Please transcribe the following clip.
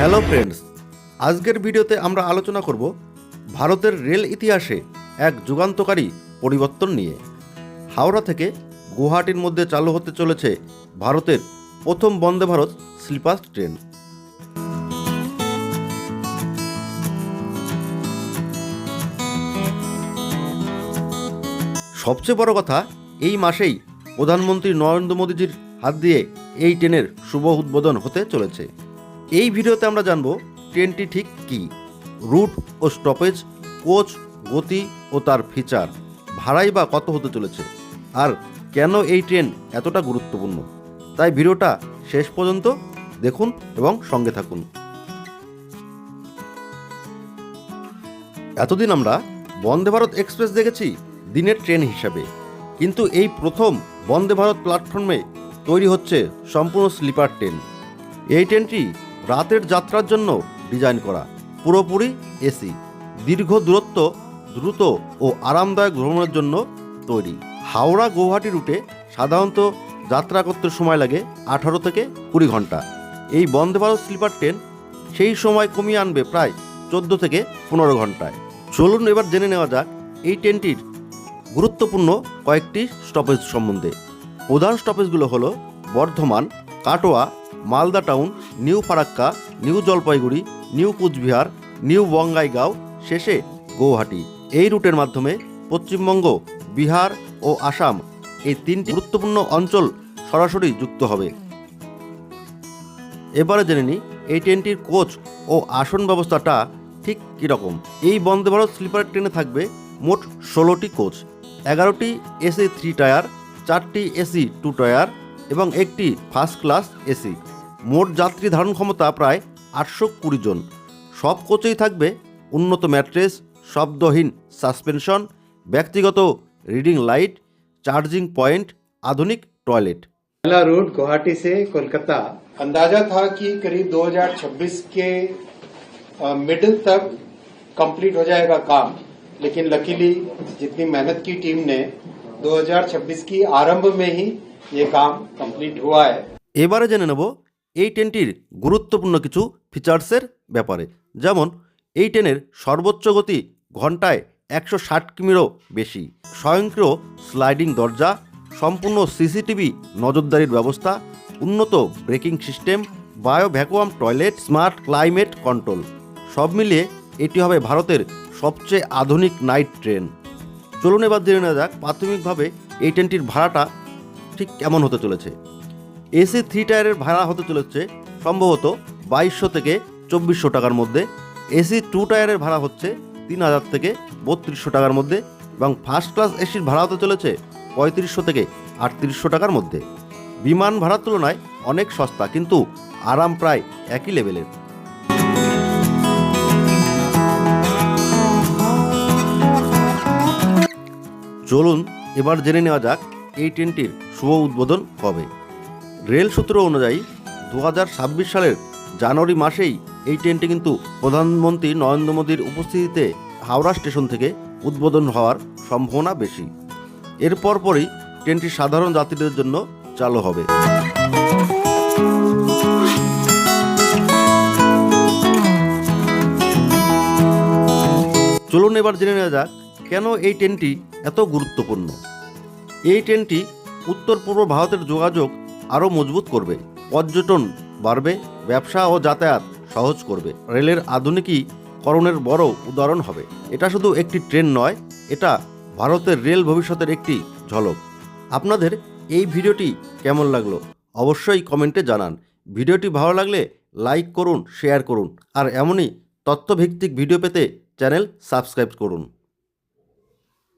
Hello friends, আজকের ভিডিওতে আমরা আলোচনা করব ভারতের রেল ইতিহাসে এক যুগান্তকারী পরিবর্তন নিয়ে। হাওড়া থেকে গুয়াহাটির মধ্যে চালু হতে চলেছে ভারতের প্রথম বন্দে ভারত স্লিপার ট্রেন। সবচেয়ে বড় কথা, এই মাসেই প্রধানমন্ত্রী নরেন্দ্র মোদীজির হাত দিয়ে এই ট্রেনের শুভ উদ্বোধন হতে চলেছে। এই ভিডিওতে আমরা জানব ট্রেনটি ঠিক কী? রুট ও স্টপেজ, কোচ, গতি ও তার ফিচার, ভাড়াই বা কত হতে চলেছে, আর কেন এই ট্রেন এতটা গুরুত্বপূর্ণ? তাই ভিডিওটা শেষ পর্যন্ত দেখুন এবং সঙ্গে থাকুন। এতদিন আমরা বন্দে ভারত এক্সপ্রেস দেখেছি দিনের ট্রেন হিসাবে, কিন্তু এই প্রথম বন্দে ভারত প্ল্যাটফর্মে তৈরি হচ্ছে সম্পূর্ণ স্লিপার ট্রেন। এই ট্রেনটি রাতের যাত্রার জন্য ডিজাইন করা পুরোপুরি এসি, দীর্ঘ দূরত্ব, দ্রুত ও আরামদায়ক ভ্রমণের জন্য তৈরি। হাওড়া গৌহাটি রুটে সাধারণত যাত্রা করতে সময় লাগে আঠারো থেকে কুড়ি ঘণ্টা। এই বন্দে ভারত স্লিপার ট্রেন সেই সময় কমিয়ে আনবে প্রায় চোদ্দ থেকে পনেরো ঘন্টায়। চলুন এবার জেনে নেওয়া যাক এই ট্রেনটির গুরুত্বপূর্ণ কয়েকটি স্টপেজ সম্বন্ধে। প্রধান স্টপেজগুলো হলো Bardhaman, Katwa Malda town, new Farakka, new Jalpaiguri, new Coochbehar, new Bongaigaon, শেষে গৌহাটি। এই রুটের মাধ্যমে পশ্চিমবঙ্গ, বিহার ও আসাম এই তিনটি গুরুত্বপূর্ণ অঞ্চল সরাসরি যুক্ত হবে। এবারে জেনে নিই, এই ট্রেনটির কোচ ও আসন ব্যবস্থাটা ঠিক কীরকম? এই বন্দে ভারত স্লিপার ট্রেনে থাকবে মোট ষোলোটি কোচ। এগারোটি এসি থ্রি টায়ার, চারটি এসি টু টায়ার এবং একটি ফার্স্ট ক্লাস এসি মোট যাত্রী ধারণ ক্ষমতা প্রায় আটশো কুড়ি জন সব কোচেই থাকবে উন্নত ম্যাট্রেস শব্দহীন সাসপেনশন ব্যক্তিগত রিডিং লাইট চার্জিং পয়েন্ট আধুনিক টয়লেট पहला रूट गुवाहाटी से कोलकाता अंदाजा था कि करीब 2026 के मिडिल तक कंप्लीट हो जाएगा काम लेकिन लकीली जितनी मेहनत की टीम ने 2026 की आरंभ में ही ये काम कंप्लीट हुआ है এবারে জেনে নেব এই ট্রেনটির গুরুত্বপূর্ণ কিছু ফিচার্সের ব্যাপারে যেমন এই ট্রেনের সর্বোচ্চ গতি ঘন্টায় একশো ষাট কিমিরও বেশি স্বয়ংক্রিয় স্লাইডিং দরজা সম্পূর্ণ সিসিটিভি নজরদারির ব্যবস্থা উন্নত braking system bio vacuum toilet smart climate control সব মিলিয়ে এটি হবে ভারতের সবচেয়ে আধুনিক নাইট ট্রেন চলুন এবার জেনে নেওয়া যাক প্রাথমিকভাবে এই ট্রেনটির ভাড়াটা ঠিক কেমন হতে চলেছে? এসি থ্রি টায়ারের ভাড়া হতে চলেছে সম্ভবত বাইশশো থেকে চব্বিশশো টাকার মধ্যে। এসি টু টায়ারের ভাড়া হচ্ছে তিন হাজার থেকে বত্রিশশো টাকার মধ্যে এবং ফার্স্ট ক্লাস এসির ভাড়া হতে চলেছে পঁয়ত্রিশশো থেকে আটত্রিশশো টাকার মধ্যে। বিমান ভাড়ার তুলনায় অনেক সস্তা কিন্তু আরাম প্রায় একই লেভেলের। চলুন এবার জেনে নেওয়া যাক এই ট্রেনটির শুভ উদ্বোধন হবে রেল সূত্র অনুযায়ী দু হাজার ছাব্বিশ সালের জানুয়ারি মাসেই এই ট্রেনটি কিন্তু প্রধানমন্ত্রী নরেন্দ্র মোদীর উপস্থিতিতে হাওড়া স্টেশন থেকে উদ্বোধন হওয়ার সম্ভাবনা বেশি। এর পরপরই ট্রেনটি সাধারণ যাত্রীদের জন্য চালু হবে। চলুন এবার জেনে নেওয়া যাক, কেন এই ট্রেনটি এত গুরুত্বপূর্ণ? এই ট্রেনটি উত্তর পূর্ব ভারতের যোগাযোগ আরও মজবুত করবে। পর্যটন বাড়বে, ব্যবসা ও যাতায়াত সহজ করবে। রেলের আধুনিকীকরণের বড় উদাহরণ হবে। এটা শুধু একটি ট্রেন নয়, এটা ভারতের রেল ভবিষ্যতের একটি ঝলক। আপনাদের এই ভিডিওটি কেমন লাগল অবশ্যই কমেন্টে জানান। ভিডিওটি ভালো লাগলে লাইক করুন, শেয়ার করুন, আর এমনই তথ্যভিত্তিক ভিডিও পেতে চ্যানেল সাবস্ক্রাইব করুন।